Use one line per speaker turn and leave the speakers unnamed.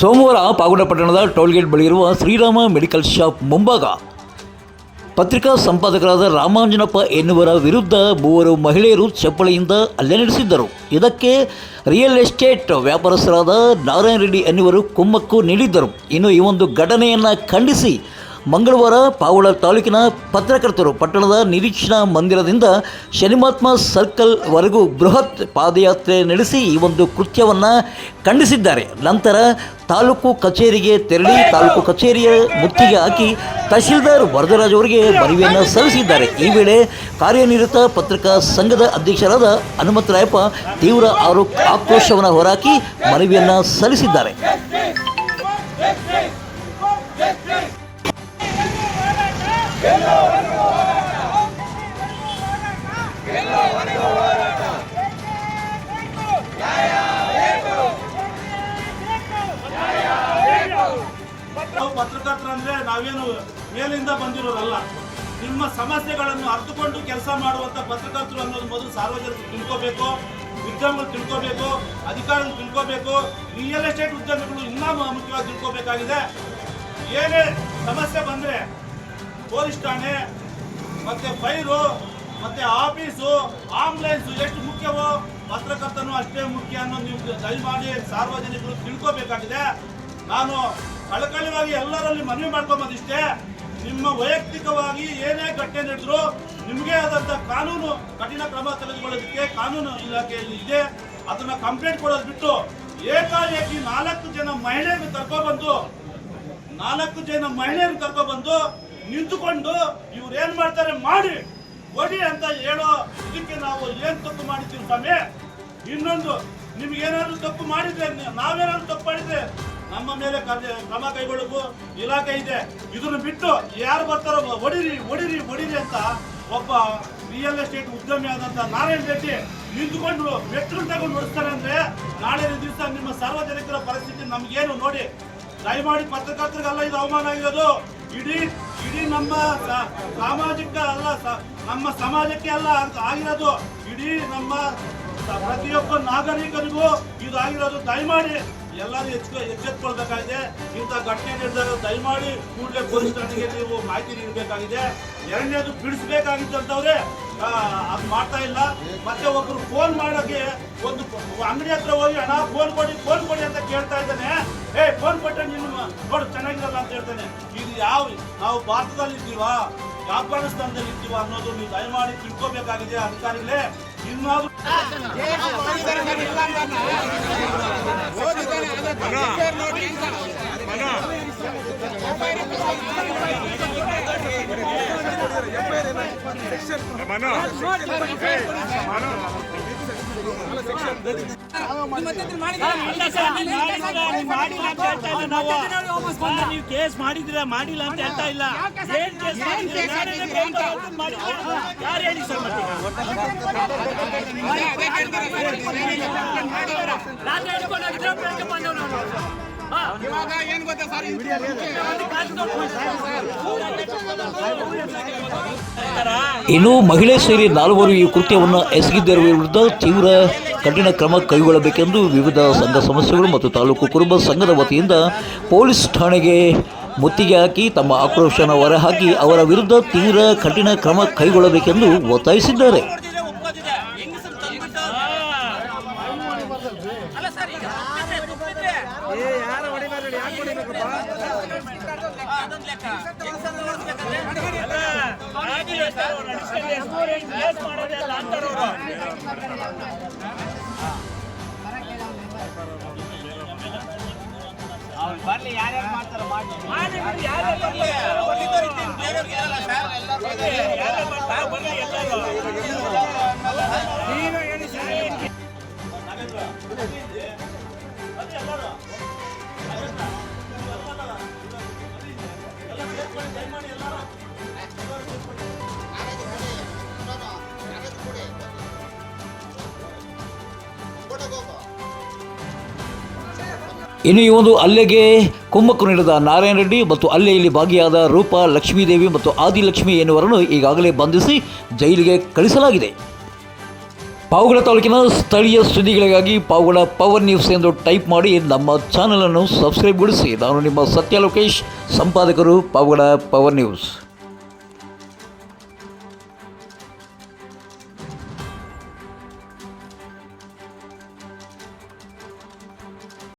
ಸೋಮವಾರ ಪಾಗುಡ ಪಟ್ಟಣದ ಟೋಲ್ಗೇಟ್ ಬಳಿ ಇರುವ ಶ್ರೀರಾಮ ಮೆಡಿಕಲ್ ಶಾಪ್ ಮುಂಭಾಗ. ಪತ್ರಿಕಾ ಸಂಪಾದಕರಾದ ರಾಮಾಂಜನಪ್ಪ ಎನ್ನುವರ ವಿರುದ್ಧ ಮೂವರು ಮಹಿಳೆಯರು ಚಪ್ಪಳಿಯಿಂದ ಹಲ್ಲೆ ನಡೆಸಿದ್ದರು. ಇದಕ್ಕೆ ರಿಯಲ್ ಎಸ್ಟೇಟ್ ವ್ಯಾಪಾರಸ್ಥರಾದ ನಾರಾಯಣ ರೆಡ್ಡಿ ಎನ್ನುವರು ಕುಮ್ಮಕ್ಕು ನೀಡಿದ್ದರು. ಇನ್ನು ಈ ಒಂದು ಘಟನೆಯನ್ನು ಖಂಡಿಸಿ ಮಂಗಳವಾರ ಪಾವಳ ತಾಲೂಕಿನ ಪತ್ರಕರ್ತರು ಪಟ್ಟಣದ ನಿರೀಕ್ಷಣಾ ಮಂದಿರದಿಂದ ಶನಿಮಾತ್ಮ ಸರ್ಕಲ್ವರೆಗೂ ಬೃಹತ್ ಪಾದಯಾತ್ರೆ ನಡೆಸಿ ಈ ಒಂದು ಕೃತ್ಯವನ್ನು ಖಂಡಿಸಿದ್ದಾರೆ. ನಂತರ ತಾಲೂಕು ಕಚೇರಿಗೆ ತೆರಳಿ ತಾಲೂಕು ಕಚೇರಿಯ ಮುತ್ತಿಗೆ ಹಾಕಿ ತಹಶೀಲ್ದಾರ್ ವರದರಾಜ್ ಅವರಿಗೆ ಮನವಿಯನ್ನು ಸಲ್ಲಿಸಿದ್ದಾರೆ. ಈ ವೇಳೆ ಕಾರ್ಯನಿರತ ಪತ್ರಿಕಾ ಸಂಘದ ಅಧ್ಯಕ್ಷರಾದ ಹನುಮಂತರಾಯಪ್ಪ ತೀವ್ರ ಆರೋ ಆಕ್ರೋಶವನ್ನು ಹೊರಹಾಕಿ ಮನವಿಯನ್ನು ಸಲ್ಲಿಸಿದ್ದಾರೆ.
ಪತ್ರಕರ್ತರಂದ್ರೆ ನಾವೇನು ಮೇಲಿಂದ ಬಂದಿರೋರಲ್ಲ. ನಿಮ್ಮ ಸಮಸ್ಯೆಗಳನ್ನು ಅರ್ಥಕೊಂಡು ಕೆಲಸ ಮಾಡುವಂತ ಪತ್ರಕರ್ತರು ಅನ್ನೋದು ಮೊದಲು ಸಾರ್ವಜನಿಕರು ತಿಳ್ಕೋಬೇಕು, ಉದ್ಯಮಗಳು ತಿಳ್ಕೋಬೇಕು, ಅಧಿಕಾರಿಗಳು ತಿಳ್ಕೋಬೇಕು, ರಿಯಲ್ ಎಸ್ಟೇಟ್ ಉದ್ಯಮಿಗಳು ಇನ್ನೂ ಮುಖ್ಯವಾಗಿ ತಿಳ್ಕೋಬೇಕಾಗಿದೆ. ಏನೇ ಸಮಸ್ಯೆ ಬಂದ್ರೆ ಪೊಲೀಸ್ ಠಾಣೆ, ಮತ್ತೆ ಫೈರು, ಮತ್ತೆ ಆಫೀಸು ಆಂಬುಲೆನ್ಸ್ ಎಷ್ಟು ಮುಖ್ಯವೋ ಪತ್ರಕರ್ತನು ಅಷ್ಟೇ ಮುಖ್ಯ ಅನ್ನೋದು ನೀವು ದಯಮಾಡಿ ಸಾರ್ವಜನಿಕರು ತಿಳ್ಕೋಬೇಕಾಗಿದೆ. ನಾನು ಕಳಕಳಿವಾಗಿ ಎಲ್ಲರಲ್ಲಿ ಮನವಿ ಮಾಡ್ಕೊಂಬೋದಿಷ್ಟೇ, ನಿಮ್ಮ ವೈಯಕ್ತಿಕವಾಗಿ ಏನೇ ಘಟನೆ ನಡೆದ್ರು ನಿಮಗೆ ಆದಂಥ ಕಾನೂನು ಕಠಿಣ ಕ್ರಮ ತೆಗೆದುಕೊಳ್ಳೋದಕ್ಕೆ ಕಾನೂನು ಇಲಾಖೆಯಲ್ಲಿ ಇದೆ. ಅದನ್ನ ಕಂಪ್ಲೇಂಟ್ ಕೊಡೋದು ಬಿಟ್ಟು ಏಕಾಏಕಿ ನಾಲ್ಕು ಜನ ಮಹಿಳೆಯರು ಕರ್ಕೊಬಂದು ನಾಲ್ಕು ಜನ ಮಹಿಳೆಯರು ಕರ್ಕೊಬಂದು ನಿಂತುಕೊಂಡು ಇವ್ರು ಏನ್ ಮಾಡ್ತಾರೆ ಮಾಡಿ ಒಡಿ ಅಂತ ಹೇಳೋ ಇದಕ್ಕೆ ನಾವು ಏನ್ ತಪ್ಪು ಮಾಡಿದ್ದೀವಿ ಸ್ವಾಮಿ? ಇನ್ನೊಂದು, ನಿಮ್ಗೆ ಏನಾದ್ರು ತಪ್ಪು ಮಾಡಿದ್ರೆ, ನಾವೇನಾದ್ರು ತಪ್ಪು ಮಾಡಿದ್ರೆ ನಮ್ಮ ಮೇಲೆ ಕ್ರಮ ಕೈಗೊಳ್ಳಬೇಕು ಇಲಾಖೆ ಇದೆ. ಇದನ್ನು ಬಿಟ್ಟು ಯಾರು ಬರ್ತಾರೋ ಒಡಿರಿ ಒಡಿರಿ ಒಡಿರಿ ಅಂತ ಒಬ್ಬ ರಿಯಲ್ ಎಸ್ಟೇಟ್ ಉದ್ಯಮಿ ಆದಂತ ನಾರಾಯಣ ರೆಡ್ಡಿ ನಿಂತುಕೊಂಡು ಮೆಟ್ರೋ ತಗೊಂಡು ನೋಡಿಸ್ತಾರೆ ಅಂದ್ರೆ ನಾಳೆ ದಿವಸ ನಿಮ್ಮ ಸಾರ್ವಜನಿಕರ ಪರಿಸ್ಥಿತಿ ನಮ್ಗೇನು ನೋಡಿ? ದಯಮಾಡಿ ಪತ್ರಕರ್ತರಿಗೆಲ್ಲ ಇದು ಅವಮಾನ ಆಗಿರೋದು. ಇಡೀ ಇಡೀ ನಮ್ಮ ಸಾಮಾಜಿಕ ಅಲ್ಲ ನಮ್ಮ ಸಮಾಜಕ್ಕೆ ಅಲ್ಲ ಅಂತ ಆಗಿರೋದು ಇಡೀ ನಮ್ಮ ಪ್ರತಿಯೊಬ್ಬ ನಾಗರಿಕರಿಗೂ ಇದು ಆಗಿರೋದು. ದಯಮಾಡಿ ಎಲ್ಲರೂ ಹೆಚ್ಚು ಎಚ್ಚೆತ್ಕೊಳ್ಬೇಕಾಗಿದೆ. ಇಂಥ ಘಟನೆ ನಡೆದಾಗ ದಯಮಾಡಿ ಕೂಡಲೇ ಪೊಲೀಸ್ ಠಾಣೆಗೆ ನೀವು ಮಾಹಿತಿ ನೀಡಬೇಕಾಗಿದೆ. ಎರಡನೇದು ಬಿಡಿಸ್ಬೇಕಾಗಿದ್ದಂಥವ್ರೆ ಅದು ಮಾಡ್ತಾ ಇಲ್ಲ. ಮತ್ತೆ ಒಬ್ರು ಫೋನ್ ಮಾಡೋಕೆ ಒಂದು ಅಂಗಡಿ ಹತ್ರ ಹೋಗಿ ಹಣ ಫೋನ್ ಕೊಡಿ ಫೋನ್ ಕೊಡಿ ಅಂತ ಕೇಳ್ತಾ ಇದ್ದಾನೆ. ಏ ಫೋನ್ ಕೊಟ್ಟೆ ನೀನು ನೋಡು, ಚೆನ್ನಾಗಿರಲ್ಲ ಅಂತ ಹೇಳ್ತಾನೆ. ಇದು ಯಾವ, ನಾವು ಭಾರತದಲ್ಲಿ ಇದ್ದೀವಾ ಅಫ್ಘಾನಿಸ್ತಾನದಲ್ಲಿ ಇರ್ತೀವ ಅನ್ನೋದು ನೀವು ದಯಮಾಡಿ ತಿಳ್ಕೋಬೇಕಾಗಿದೆ ಅಧಿಕಾರಿಗಳೇ. ಇನ್ನಾದ್ರೂ
ನೀವು ಕೇಸ್ ಮಾಡಿದಿರ ಮಾಡಿಲ್ಲ ಅಂತ ಹೇಳ್ತಾ ಇಲ್ಲ ಏನ್ ಕೇಸ್ ಯಾರು ಹೇಳಿ ಸರ್ ಮತ್ತೆ ಹಿಡ್ಕೊಂಡು ಹೋಗಿದ್ರೆ ಏನ್ ಬಂದವು ಸರ್.
ಇನ್ನು ಮಹಿಳೆ ಸೇರಿ ನಾಲ್ವರು ಈ ಕೃತ್ಯವನ್ನು ಎಸಗಿದ್ದರ ವಿರುದ್ಧ ತೀವ್ರ ಕಠಿಣ ಕ್ರಮ ಕೈಗೊಳ್ಳಬೇಕೆಂದು ವಿವಿಧ ಸಂಘ ಸಂಸ್ಥೆಗಳು ಮತ್ತು ತಾಲೂಕು ಕುರುಬ ಸಂಘದ ವತಿಯಿಂದ ಪೊಲೀಸ್ ಠಾಣೆಗೆ ಮುತ್ತಿಗೆ ಹಾಕಿ ತಮ್ಮ ಆಕ್ರೋಶನ ಹೊರಹಾಕಿ ಅವರ ವಿರುದ್ಧ ತೀವ್ರ ಕಠಿಣ ಕ್ರಮ ಕೈಗೊಳ್ಳಬೇಕೆಂದು ಒತ್ತಾಯಿಸಿದ್ದಾರೆ
ನೋಡ್ತಿದ್ರೆ ಒಪ್ಕೋತಿದೆ. ಹೆಂಗಸ್ರು ತಂದ್ಬಿಟ್ಟು- ಅಲ್ಲ ಸರ್, ಈಗ ತುಪ್ಪಿದ್ರೆ, ತುಪ್ಪಿದ್ರೆ. ಹಾ, ಅದೊಂದ್ ಲೆಕ್ಕ. ಹೆಂಗಸ್ರನ್ನ ನೋಡ್ಬೇಕಾದ್ರೆ? ಅಲ್ಲ, ಆಗಿಲ್ಲ ಸರ್, ಅವ್ರು ನಡೆಸ್ಕೊಂಡು ಎಸ್ನೂರು ಹೆಂಗ್ ಕೇಸ್ ಮಾಡೋದೇ ಅಲ್ಲ ಅಂತಾರೆ ಅವ್ರು. ಮಾಡಿ ಬಿಡಿ, ಯಾರೇ ಬರ್ಲಿ. ಸರ್. ಬರ್ಲಿ, ಯಾರ್ಯಾರು ಬರ್ತಾರೆ, ಬರ್ಲಿ ಎಲ್ಲರೂ.
ಇನ್ನು ಈ ಒಂದು ಅಲ್ಲೆಗೆ ಕುಮ್ಮಕ್ಕು ನೀಡಿದ ನಾರಾಯಣ ರೆಡ್ಡಿ ಮತ್ತು ಹಲ್ಲೆಯಲ್ಲಿ ಭಾಗಿಯಾದ ರೂಪಾ, ಲಕ್ಷ್ಮೀದೇವಿ ಮತ್ತು ಆದಿಲಕ್ಷ್ಮಿ ಎನ್ನುವರನ್ನು ಈಗಾಗಲೇ ಬಂಧಿಸಿ ಜೈಲಿಗೆ ಕಳಿಸಲಾಗಿದೆ. ಪಾವಗಡ ತಾಲೂಕಿನ ಸ್ಥಳೀಯ ಸುದ್ದಿಗಳಿಗಾಗಿ ಪಾವಗಡ ಪವರ್ ನ್ಯೂಸ್ ಎಂದು ಟೈಪ್ ಮಾಡಿ ನಮ್ಮ ಚಾನಲನ್ನು ಸಬ್ಸ್ಕ್ರೈಬ್ಗೊಳಿಸಿ ನಾನು ನಿಮ್ಮ ಸತ್ಯ ಲೋಕೇಶ್, ಸಂಪಾದಕರು ಪಾವಗಡ ಪವರ್ ನ್ಯೂಸ್.